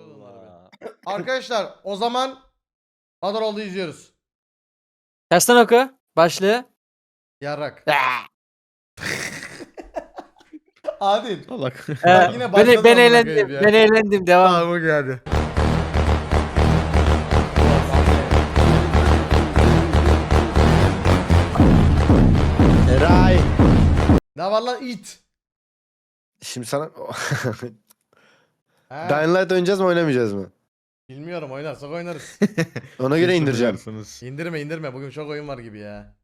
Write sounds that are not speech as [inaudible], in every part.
Allah. Arkadaşlar o zaman Adanalı'da izliyoruz. Tersten oku. Başlığı. Yarrak. [laughs] Adil. Salak. Ee, yine başladı ben, ben amına eğlendim. koyayım ya. Ben eğlendim. Devam. Tamam geldi. Eray. Ne var lan it? Şimdi sana [laughs] He, Dying Light oynayacağız mı oynamayacağız mı? Bilmiyorum oynarsak oynarız. [laughs] Ona göre indireceğim. indirme indirme bugün çok oyun var gibi ya.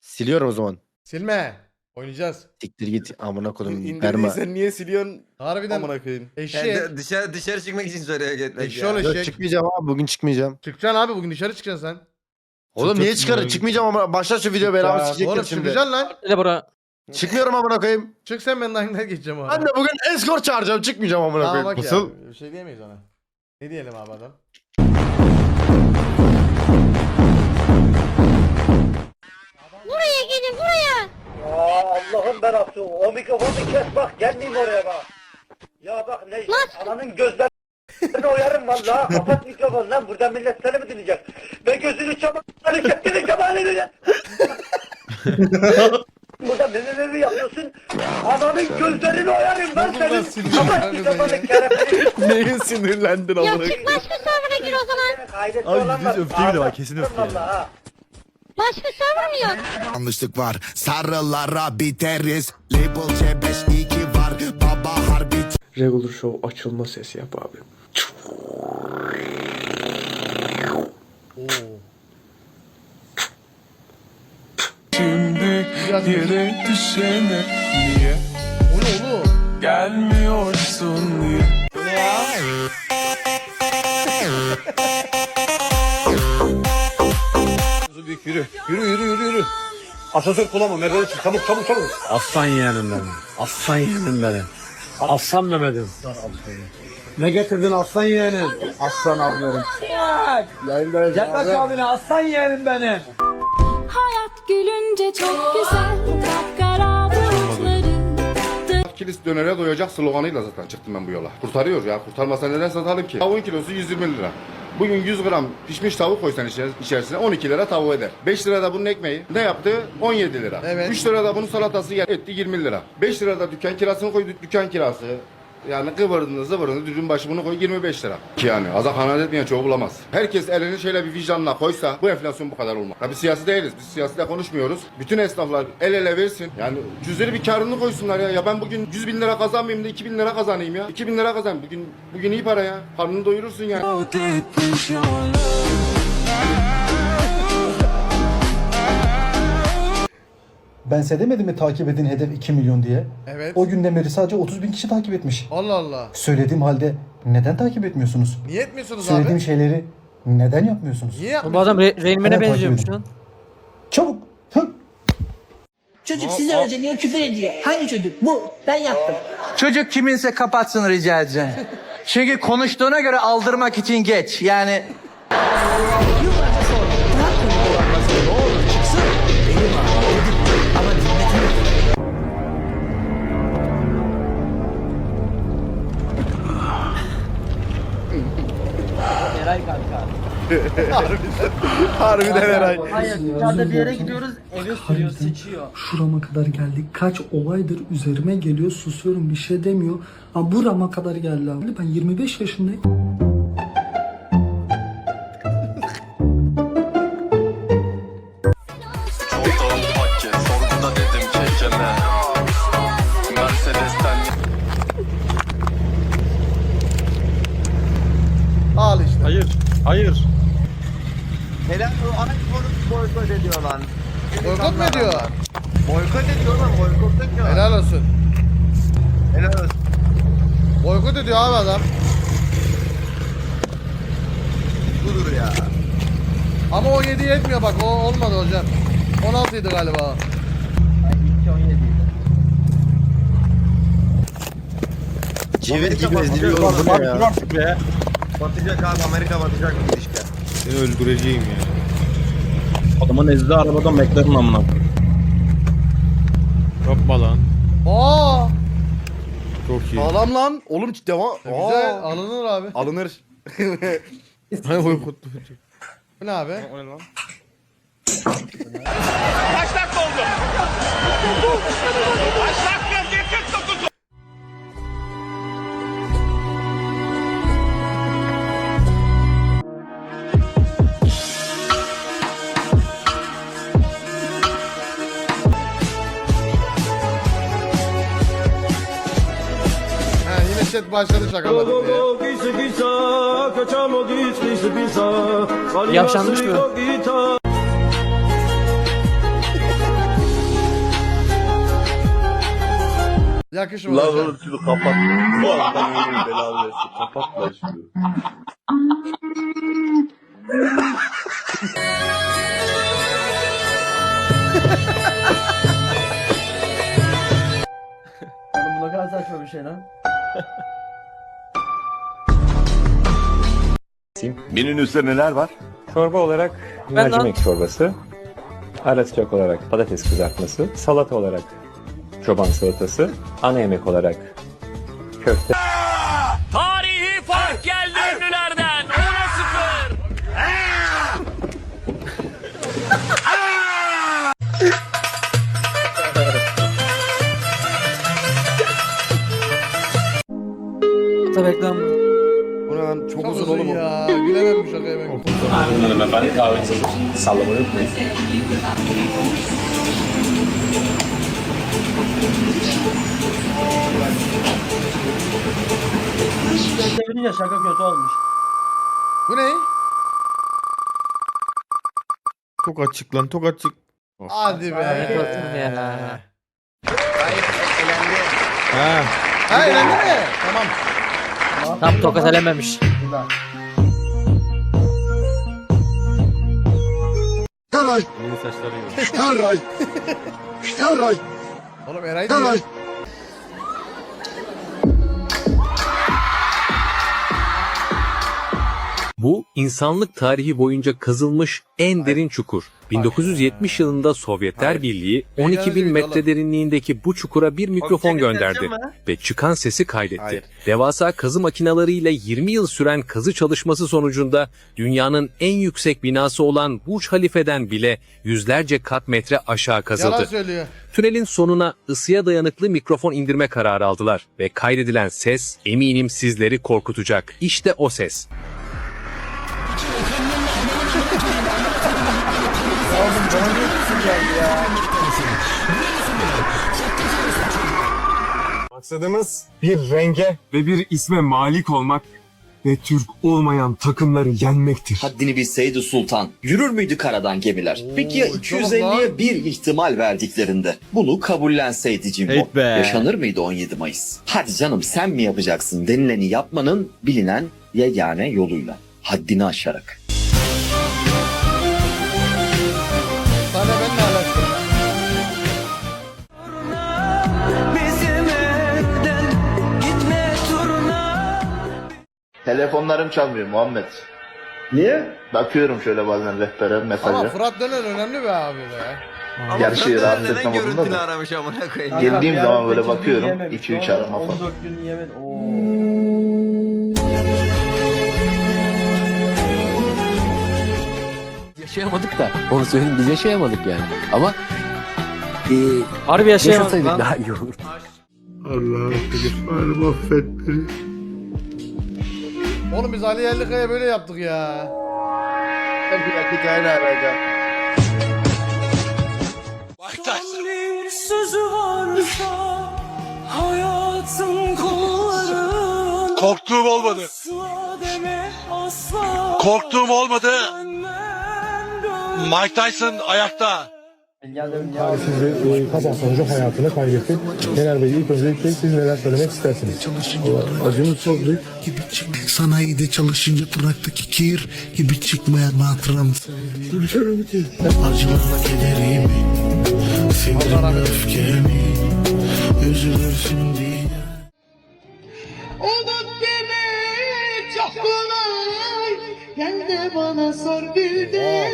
Siliyorum o zaman. Silme. Oynayacağız. Siktir git amına kodum verme. İndirdiysen niye siliyorsun? Harbiden Amına koyayım. eşek. Yani dışarı dışarı çıkmak için söylüyor gitmek Eşşoğlu ya. Yok eşek. çıkmayacağım abi bugün çıkmayacağım. Çıkacaksın abi bugün dışarı çıkacaksın sen. Oğlum niye çıkarın? Çıkmayacağım ama başla şu video Çıkacağım. sikecekler Oğlum şimdi. çıkacaksın lan. Öyle bura. Çıkmıyorum amına koyayım. Çık sen ben Dying Light geçeceğim o Ben de bugün escort çağıracağım çıkmayacağım amına Tamam koyayım. bak Nasıl? ya. Bir şey diyemeyiz ona. Ne diyelim abi adam? Buraya gelin buraya. Ya Allah'ım ben yaptım. O mikrofonu kes bak gelmeyeyim oraya bak. Ya bak ne ananın gözlerini oyarım vallahi. Kapat mikrofonu lan burada millet seni mi dinleyecek? Ve gözünü çabalını kepkini çabalını [laughs] Burada ne ne ne yapıyorsun? Ananın gözlerini oyarım ben senin. Kapat mikrofonu seni. kerefini. Neye sinirlendin Ya amına çık başka server'a gir o zaman. Abi olan yüz var. bile bak, Ağzına kesin öfke vallahi ha. Başka server mi yok? yanlışlık var Sarılara biteriz Label C5 2 var Baba harbi Regular Show açılma sesi yap abi. Oo. Şimdi Biraz yere düşene niye O ne oğlum? gelmiyorsun diye. Yürü. Yürü yürü yürü yürü. Asansör kullanma. Merdiven çık. Çabuk çabuk çabuk. Aslan yeğenim benim. Aslan yeğenim benim. Aslan Mehmet'im. Ne getirdin aslan yeğenim? Aslan abilerim. Yaklaş abine aslan yeğenim benim. Gülünce çok güzel. Kapkara bulutları. Kilis dönere doyacak sloganıyla zaten çıktım ben bu yola. Kurtarıyor ya. Kurtarmasa neden satalım ki? Tavuğun kilosu 120 lira. Bugün 100 gram pişmiş tavuk koysan içer- içerisine 12 lira tavuğu eder. 5 lira da bunun ekmeği. Ne yaptı? 17 lira. Evet. 3 lira da bunun salatası etti 20 lira. 5 lira da dükkan kirasını koy dükkan kirası. Yani kıvırdığında zıvırını düdüğün başı bunu koy 25 lira. Ki yani aza kanaat etmeyen çoğu bulamaz. Herkes elini şöyle bir vicdanla koysa bu enflasyon bu kadar olmaz. Ya siyasi değiliz. Biz siyasete konuşmuyoruz. Bütün esnaflar el ele versin. Yani cüzleri bir karını koysunlar ya. Ya ben bugün 100 bin lira kazanmayayım da 2 bin lira kazanayım ya. 2 bin lira kazan. Bugün bugün iyi para ya. Karnını doyurursun yani. Ben size demedim mi takip edin hedef 2 milyon diye? Evet. O günden beri sadece 30 bin kişi takip etmiş. Allah Allah. Söylediğim halde neden takip etmiyorsunuz? Niye etmiyorsunuz Söylediğim abi? şeyleri neden yapmıyorsunuz? Niye Bu yapmıyorsunuz? adam Re Rain Man'e benziyormuş takip lan. Çabuk! Hı! Çocuk size önce niye küfür ediyor? Hangi çocuk? Bu. Ben yaptım. Çocuk kiminse kapatsın rica edeceğim. Çünkü konuştuğuna göre aldırmak için geç. Yani Harbiden Eray. Hayır dışarıda bir yere gidiyoruz eve sürüyor sıçıyor. Şurama kadar geldik. Kaç olaydır üzerime geliyor. Susuyorum bir şey demiyor. Ama burama kadar geldi abi. Ben 25 yaşındayım. Al işte. Hayır. Hayır. Helal o iPhone'u boykot ediyor lan. Boykot mu ediyor? Boykot ediyor lan boykot ediyor. Helal olsun. Helal olsun. Boykot ediyor abi adam. Budur ya. Ama o 7 yetmiyor bak o olmadı hocam. 16 idi galiba. Cevir gibi eziliyor oğlum bu ne ya? Batacak abi Amerika batacak ilişki. Seni öldüreceğim ya. Adamın ezdi arabadan beklerim amına. Yapma lan. Aa! Çok iyi. Sağlam lan. Oğlum devam. Güzel Aa. alınır abi. Alınır. [laughs] Hay Aykut. Bu ne abi? Ha, başladı şakaladık diye. Yaşanmış mı? Yakışmadı. hocam. şunu kapat. Bu adam belanı versin. Kapat lan şunu. Oğlum bu ne kadar saçma bir şey lan. Menünün üstünde neler var? Çorba olarak Ben lan- mercimek çorbası, ara sıcak olarak patates kızartması, salata olarak çoban salatası, ana yemek olarak köfte. Tarihi fark geldi ünlülerden. 10'a 0. Tabii reklam. Uzun oğlum ya. Gülemem bu şakaya ben. Hanımefendi kahvenizi sallamayı unutmayın. Çevirince şaka kötü olmuş. Bu ne? Çok açık lan çok açık. Hadi be. Ya. Ha. Ha eğlendi mi? Tamam. Tam tokat elememiş. Yeni saçları yok. [laughs] Oğlum Eray diyor. Bu insanlık tarihi boyunca kazılmış en derin çukur. 1970 yılında Sovyetler Birliği 12 bin metre derinliğindeki bu çukura bir mikrofon gönderdi ve çıkan sesi kaydetti. Devasa kazı makinalarıyla 20 yıl süren kazı çalışması sonucunda dünyanın en yüksek binası olan Burj Halife'den bile yüzlerce kat metre aşağı kazıldı. Tünelin sonuna ısıya dayanıklı mikrofon indirme kararı aldılar ve kaydedilen ses eminim sizleri korkutacak. İşte o ses. Maksadımız bir renge ve bir isme malik olmak ve Türk olmayan takımları yenmektir. Haddini bilseydi sultan. Yürür müydü karadan gemiler? Peki ya Oo, 250'ye bir ihtimal verdiklerinde? Bunu kabullenseydi Cimbo. Evet be. Yaşanır mıydı 17 Mayıs? Hadi canım sen mi yapacaksın denileni yapmanın bilinen yegane yoluyla. Haddini aşarak. Telefonlarım çalmıyor Muhammed. Niye? Bakıyorum şöyle bazen rehbere Ama mesaja. Fırat Döner önemli be abi be. Gerçi rahatsız etmem modunda da. aramış amına koyayım. Geldiğim zaman böyle bakıyorum. 2-3 arama falan. 14 gün yemin. Yaşayamadık da. Onu söyleyeyim biz yaşayamadık yani. Ama e, Harbi yaşayamadık lan. daha iyi olur. Oğlum biz Ali Yerlikaya böyle yaptık ya. Bir hikaye arayacağım. Korktuğum olmadı. Korktuğum olmadı. Mike Tyson ayakta. Sizi kazan sonucu hayatını kaybetti. Genel Bey ilk öncelikle siz neler söylemek istersiniz? Acımız çok büyük. Sanayide çalışınca tırnaktaki kir gibi çıkmayan hatıramız. Acılarla kederimi, sinirimi, öfkemi, üzülürsün diye. Unut beni çok kolay Gel de bana sor bir de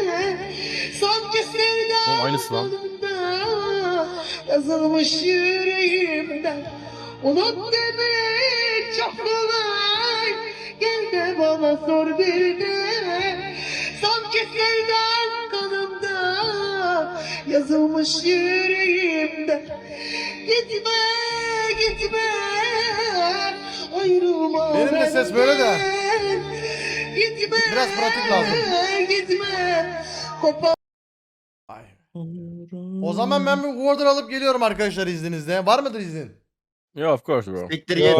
Sanki sevda Oğlum aynısı lan. Yazılmış yüreğimden Unut demek çok kolay Gel de bana sor bir de Sanki sevdan kanımda Yazılmış yüreğimde Gitme gitme Ayrılma Benim de ses böyle de. Gitme Biraz pratik lazım. Gitme Kopar O zaman ben bir order alıp geliyorum arkadaşlar izninizle. Var mıdır izin? Siktir git.